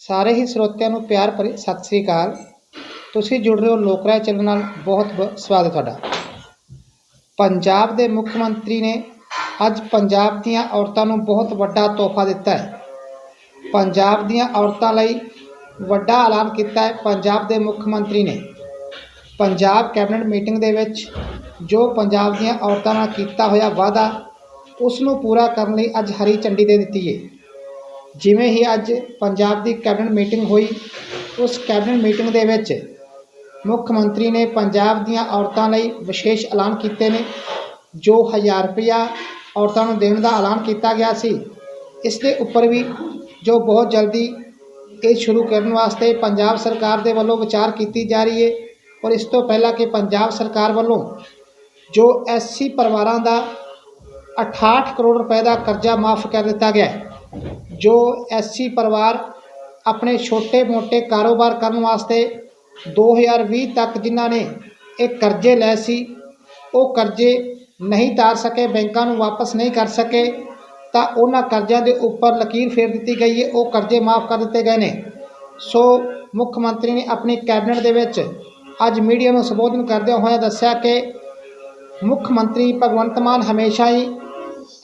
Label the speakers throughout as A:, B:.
A: ਸਾਰੇ ਹੀ ਸਰੋਤਿਆਂ ਨੂੰ ਪਿਆਰ ਭਰੀ ਸਤਿ ਸ੍ਰੀ ਅਕਾਲ। ਤੁਸੀਂ ਜੁੜ ਰਹੇ ਹੋ ਲੋਕਰਾਏ ਚੈਨਲ ਨਾਲ। ਬਹੁਤ ਬਹੁਤ ਸਵਾਗਤ ਤੁਹਾਡਾ। ਪੰਜਾਬ ਦੇ ਮੁੱਖ ਮੰਤਰੀ ਨੇ ਅੱਜ ਪੰਜਾਬ ਦੀਆਂ ਔਰਤਾਂ ਨੂੰ ਬਹੁਤ ਵੱਡਾ ਤੋਹਫਾ ਦਿੱਤਾ ਹੈ। ਪੰਜਾਬ ਦੀਆਂ ਔਰਤਾਂ ਲਈ ਵੱਡਾ ਐਲਾਨ ਕੀਤਾ ਹੈ ਪੰਜਾਬ ਦੇ ਮੁੱਖ ਮੰਤਰੀ ਨੇ। ਪੰਜਾਬ ਕੈਬਨਿਟ ਮੀਟਿੰਗ ਦੇ ਵਿੱਚ ਜੋ ਪੰਜਾਬ ਦੀਆਂ ਔਰਤਾਂ ਨਾਲ ਕੀਤਾ ਹੋਇਆ ਵਾਅਦਾ, ਉਸ ਨੂੰ ਪੂਰਾ ਕਰਨ ਲਈ ਅੱਜ ਹਰੀ ਝੰਡੀ ਦੇ ਦਿੱਤੀ ਹੈ ਜਿਵੇਂ ਹੀ ਅੱਜ ਪੰਜਾਬ ਦੀ ਕੈਬਨਿਟ ਮੀਟਿੰਗ ਹੋਈ, ਉਸ ਕੈਬਨਿਟ ਮੀਟਿੰਗ ਦੇ ਵਿੱਚ ਮੁੱਖ ਮੰਤਰੀ ਨੇ ਪੰਜਾਬ ਦੀਆਂ ਔਰਤਾਂ ਲਈ ਵਿਸ਼ੇਸ਼ ਐਲਾਨ ਕੀਤੇ ਨੇ, ਜੋ 1000 ਰੁਪਇਆ ਔਰਤਾਂ ਨੂੰ ਦੇਣ ਦਾ ਐਲਾਨ ਕੀਤਾ ਗਿਆ ਸੀ। ਇਸ ਦੇ ਉੱਪਰ ਵੀ ਜੋ ਬਹੁਤ ਜਲਦੀ ਇਹ ਸ਼ੁਰੂ ਕਰਨ ਵਾਸਤੇ ਪੰਜਾਬ ਸਰਕਾਰ ਦੇ ਵੱਲੋਂ ਵਿਚਾਰ ਕੀਤੀ ਜਾ ਰਹੀ ਹੈ ਔਰ ਇਸ ਤੋਂ ਪਹਿਲਾਂ ਕਿ ਪੰਜਾਬ ਸਰਕਾਰ ਵੱਲੋਂ ਜੋ ਐਸਸੀ ਪਰਿਵਾਰਾਂ ਦਾ 68 ਕਰੋੜ ਰੁਪਏ ਦਾ ਕਰਜ਼ਾ ਮਾਫ ਕਰ ਦਿੱਤਾ ਗਿਆ। ਜੋ ਐਸਸੀ ਪਰਿਵਾਰ ਆਪਣੇ ਛੋਟੇ-ਮੋਟੇ ਕਾਰੋਬਾਰ ਕਰਨ ਵਾਸਤੇ 2020 ਤੱਕ ਜਿਨ੍ਹਾਂ ਨੇ ਇਹ ਕਰਜ਼ੇ ਲਏ ਸੀ, ਉਹ ਕਰਜ਼ੇ ਨਹੀਂ ਤਾਰ ਸਕੇ, ਬੈਂਕਾਂ ਨੂੰ ਵਾਪਸ ਨਹੀਂ ਕਰ ਸਕੇ, ਤਾਂ ਉਹਨਾਂ ਕਰਜ਼ਿਆਂ ਦੇ ਉੱਪਰ ਲਕੀਰ ਫੇਰ ਦਿੱਤੀ ਗਈ ਹੈ, ਉਹ ਕਰਜ਼ੇ ਮਾਫ ਕਰ ਦਿੱਤੇ ਗਏ ਨੇ। ਸੋ ਮੁੱਖ ਮੰਤਰੀ ਨੇ ਆਪਣੀ ਕੈਬਨਿਟ ਦੇ ਵਿੱਚ ਅੱਜ ਮੀਡੀਆ ਨੂੰ ਸੰਬੋਧਨ ਕਰਦਿਆਂ ਹੋਇਆ ਦੱਸਿਆ ਕਿ ਮੁੱਖ ਮੰਤਰੀ ਭਗਵੰਤ ਮਾਨ ਹਮੇਸ਼ਾ ਹੀ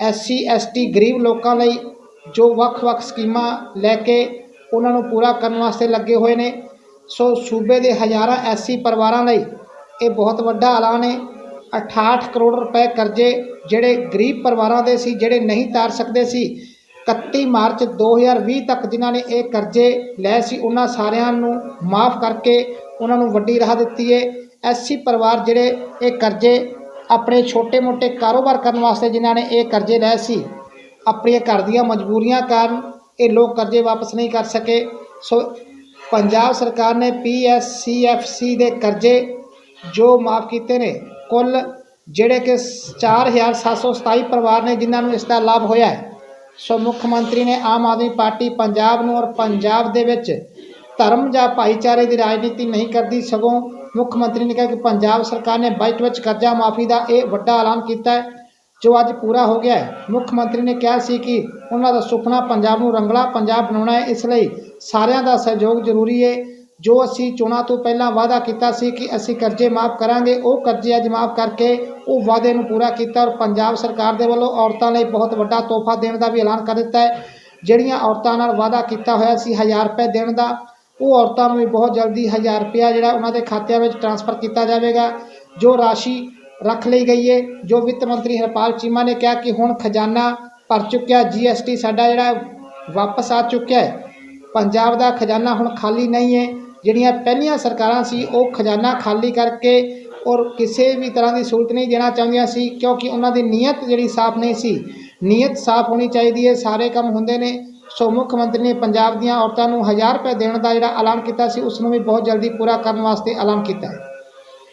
A: ਐਸਸੀ ਐਸਟੀ ਗਰੀਬ ਲੋਕਾਂ ਲਈ ਜੋ ਵੱਖ-ਵੱਖ ਸਕੀਮਾਂ ਲੈ ਕੇ ਉਹਨਾਂ ਨੂੰ ਪੂਰਾ ਕਰਨ ਵਾਸਤੇ ਲੱਗੇ ਹੋਏ ਨੇ। ਸੋ ਸੂਬੇ ਦੇ ਹਜ਼ਾਰਾਂ ਐਸੀ ਪਰਿਵਾਰਾਂ ਲਈ ਇਹ ਬਹੁਤ ਵੱਡਾ ਐਲਾਨ ਹੈ। 68 ਕਰੋੜ ਰੁਪਏ ਕਰਜ਼ੇ ਜਿਹੜੇ ਗਰੀਬ ਪਰਿਵਾਰਾਂ ਦੇ ਸੀ, ਜਿਹੜੇ ਨਹੀਂ ਤਾਰ ਸਕਦੇ ਸੀ 31 ਮਾਰਚ 2020 ਤੱਕ ਜਿਨ੍ਹਾਂ ਨੇ ਇਹ ਕਰਜ਼ੇ ਲਏ ਸੀ, ਉਹਨਾਂ ਸਾਰਿਆਂ ਨੂੰ ਮਾਫ ਕਰਕੇ ਉਹਨਾਂ ਨੂੰ ਵੱਡੀ ਰਾਹ ਦਿੱਤੀ ਹੈ। ਐਸੀ ਪਰਿਵਾਰ ਜਿਹੜੇ ਇਹ ਕਰਜ਼ੇ ਆਪਣੇ ਛੋਟੇ-ਮੋਟੇ ਕਾਰੋਬਾਰ ਕਰਨ ਵਾਸਤੇ ਜਿਨ੍ਹਾਂ ਨੇ ਇਹ ਕਰਜ਼ੇ ਲਏ ਸੀ ਆਪਣੀਆਂ ਘਰ ਦੀਆਂ ਮਜਬੂਰੀਆਂ ਕਾਰਨ ਇਹ ਲੋਕ ਕਰਜ਼ੇ ਵਾਪਸ ਨਹੀਂ ਕਰ ਸਕੇ। ਸੋ ਪੰਜਾਬ ਸਰਕਾਰ ਨੇ ਪੀਐਸਸੀਐਫਸੀ ਦੇ ਕਰਜ਼ੇ ਜੋ ਮਾਫ ਕੀਤੇ ਨੇ, ਕੁੱਲ ਜਿਹੜੇ ਕਿ 4727 ਪਰਿਵਾਰ ਨੇ ਜਿਨ੍ਹਾਂ ਨੂੰ ਇਸ ਦਾ ਲਾਭ ਹੋਇਆ ਹੈ। ਸੋ ਮੁੱਖ ਮੰਤਰੀ ਨੇ ਆਮ ਆਦਮੀ ਪਾਰਟੀ ਪੰਜਾਬ ਨੂੰ ਔਰ ਪੰਜਾਬ ਦੇ ਵਿੱਚ ਧਰਮ ਜਾਂ ਭਾਈਚਾਰੇ ਦੀ ਰਾਜਨੀਤੀ ਨਹੀਂ ਕਰਦੀ, ਸਗੋਂ ਮੁੱਖ ਮੰਤਰੀ ਨੇ ਕਿਹਾ ਕਿ ਪੰਜਾਬ ਸਰਕਾਰ ਨੇ ਬਜਟ ਵਿੱਚ ਕਰਜ਼ਾ ਮਾਫੀ ਦਾ ਇਹ ਵੱਡਾ ਐਲਾਨ ਕੀਤਾ ਹੈ। ਜੋ ਅੱਜ ਪੂਰਾ ਹੋ ਗਿਆ ਹੈ। ਮੁੱਖ ਮੰਤਰੀ ਨੇ ਕਿਹਾ ਸੀ ਕਿ ਉਹਨਾਂ ਦਾ ਸੁਪਨਾ ਪੰਜਾਬ ਨੂੰ ਰੰਗਲਾ ਪੰਜਾਬ ਬਣਾਉਣਾ ਹੈ। ਇਸ ਲਈ ਸਾਰਿਆਂ ਦਾ ਸਹਿਯੋਗ ਜ਼ਰੂਰੀ ਹੈ। ਜੋ ਅਸੀਂ ਚੋਣਾਂ ਤੋਂ ਪਹਿਲਾਂ ਵਾਅਦਾ ਕੀਤਾ ਸੀ ਕਿ ਅਸੀਂ ਕਰਜ਼ੇ ਮਾਫ ਕਰਾਂਗੇ, ਉਹ ਕਰਜ਼ੇ ਅੱਜ ਮਾਫ ਕਰਕੇ ਉਹ ਵਾਅਦੇ ਨੂੰ ਪੂਰਾ ਕੀਤਾ ਔਰ ਪੰਜਾਬ ਸਰਕਾਰ ਦੇ ਵੱਲੋਂ ਔਰਤਾਂ ਲਈ ਬਹੁਤ ਵੱਡਾ ਤੋਹਫਾ ਦੇਣ ਦਾ ਵੀ ਐਲਾਨ ਕਰ ਦਿੱਤਾ ਹੈ। ਜਿਹੜੀਆਂ ਔਰਤਾਂ ਨਾਲ ਵਾਅਦਾ ਕੀਤਾ ਹੋਇਆ ਸੀ 1000 ਰੁਪਏ ਦੇਣ ਦਾ, ਉਹ ਔਰਤਾਂ ਨੂੰ ਵੀ ਬਹੁਤ ਜਲਦੀ 1000 ਰੁਪਇਆ ਜਿਹੜਾ ਉਹਨਾਂ ਦੇ ਖਾਤਿਆਂ ਵਿੱਚ ਟ੍ਰਾਂਸਫਰ ਕੀਤਾ ਜਾਵੇਗਾ। ਜੋ ਰਾਸ਼ੀ ਰੱਖ ਲਈ ਗਈ ਹੈ ਜੋ ਵਿੱਤ ਮੰਤਰੀ ਹਰਪਾਲ ਚੀਮਾ ਨੇ ਕਿਹਾ ਕਿ ਹੁਣ ਖਜ਼ਾਨਾ ਭਰ ਚੁੱਕਿਆ ਜੀਐਸਟੀ ਸਾਡਾ ਜਿਹੜਾ ਵਾਪਸ ਆ ਚੁੱਕਿਆ ਹੈ ਪੰਜਾਬ ਦਾ ਖਜ਼ਾਨਾ ਹੁਣ ਖਾਲੀ ਨਹੀਂ ਹੈ ਜਿਹੜੀਆਂ ਪਹਿਲੀਆਂ ਸਰਕਾਰਾਂ ਸੀ, ਉਹ ਖਜ਼ਾਨਾ ਖਾਲੀ ਕਰਕੇ ਔਰ ਕਿਸੇ ਵੀ ਤਰ੍ਹਾਂ ਦੀ ਸਹੂਲਤ ਨਹੀਂ ਦੇਣਾ ਚਾਹੁੰਦੀਆਂ ਸੀ, ਕਿਉਂਕਿ ਉਹਨਾਂ ਦੀ ਨੀਅਤ ਜਿਹੜੀ ਸਾਫ਼ ਨਹੀਂ ਸੀ। ਨੀਅਤ ਸਾਫ਼ ਹੋਣੀ ਚਾਹੀਦੀ ਹੈ ਸਾਰੇ ਕੰਮ ਹੁੰਦੇ ਨੇ। ਸੋ ਮੁੱਖ ਮੰਤਰੀ ਨੇ ਪੰਜਾਬ ਦੀਆਂ ਔਰਤਾਂ ਨੂੰ 1000 ਰੁਪਏ ਦੇਣ ਦਾ ਜਿਹੜਾ ਐਲਾਨ ਕੀਤਾ ਸੀ ਉਸ ਨੂੰ ਵੀ ਬਹੁਤ ਜਲਦੀ ਪੂਰਾ ਕਰਨ ਵਾਸਤੇ ਐਲਾਨ ਕੀਤਾ ਹੈ